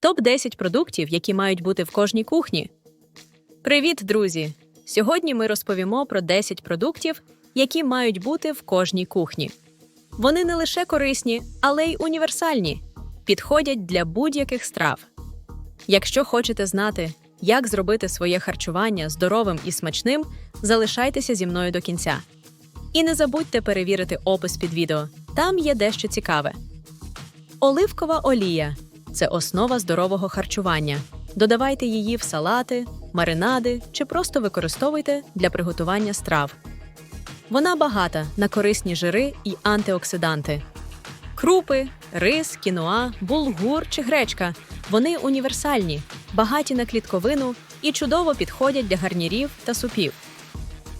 Топ 10 продуктів, які мають бути в кожній кухні. Привіт, друзі! Сьогодні ми розповімо про 10 продуктів, які мають бути в кожній кухні. Вони не лише корисні, але й універсальні, підходять для будь-яких страв. Якщо хочете знати, як зробити своє харчування здоровим і смачним, залишайтеся зі мною до кінця. І не забудьте перевірити опис під відео. Там є дещо цікаве. Оливкова олія це основа здорового харчування. Додавайте її в салати, маринади чи просто використовуйте для приготування страв. Вона багата на корисні жири і антиоксиданти. Крупи, рис, кіноа, булгур чи гречка вони універсальні, багаті на клітковину і чудово підходять для гарнірів та супів.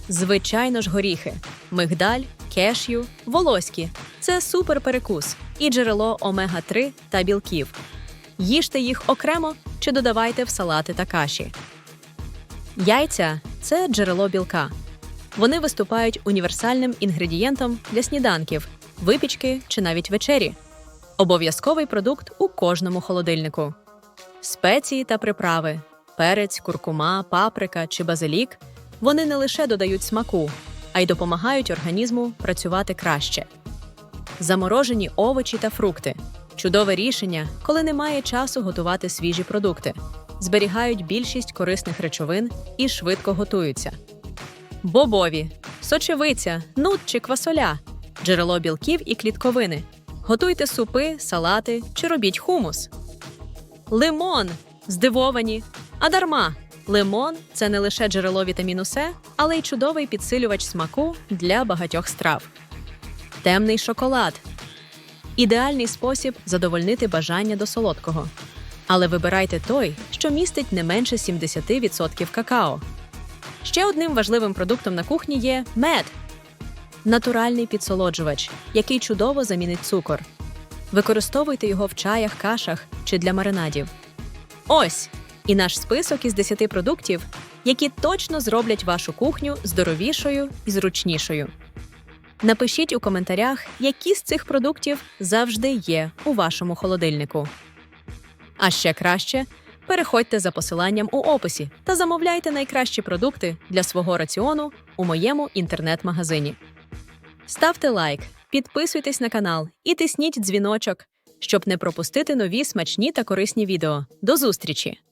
Звичайно ж, горіхи, мигдаль, кешю, волоські це суперперекус і джерело омега-3 та білків. Їжте їх окремо чи додавайте в салати та каші. Яйця це джерело білка. Вони виступають універсальним інгредієнтом для сніданків, випічки чи навіть вечері. Обов'язковий продукт у кожному холодильнику. Спеції та приправи, перець, куркума, паприка чи базилік вони не лише додають смаку, а й допомагають організму працювати краще. Заморожені овочі та фрукти чудове рішення, коли немає часу готувати свіжі продукти, зберігають більшість корисних речовин і швидко готуються. Бобові, сочевиця, нут чи квасоля, джерело білків і клітковини. Готуйте супи, салати чи робіть хумус. Лимон здивовані. А дарма. Лимон це не лише джерело вітаміну С, але й чудовий підсилювач смаку для багатьох страв. Темний шоколад ідеальний спосіб задовольнити бажання до солодкого. Але вибирайте той, що містить не менше 70% какао. Ще одним важливим продуктом на кухні є мед натуральний підсолоджувач, який чудово замінить цукор. Використовуйте його в чаях, кашах чи для маринадів. Ось і наш список із 10 продуктів, які точно зроблять вашу кухню здоровішою і зручнішою. Напишіть у коментарях, які з цих продуктів завжди є у вашому холодильнику. А ще краще переходьте за посиланням у описі та замовляйте найкращі продукти для свого раціону у моєму інтернет-магазині. Ставте лайк, підписуйтесь на канал і тисніть дзвіночок, щоб не пропустити нові смачні та корисні відео. До зустрічі!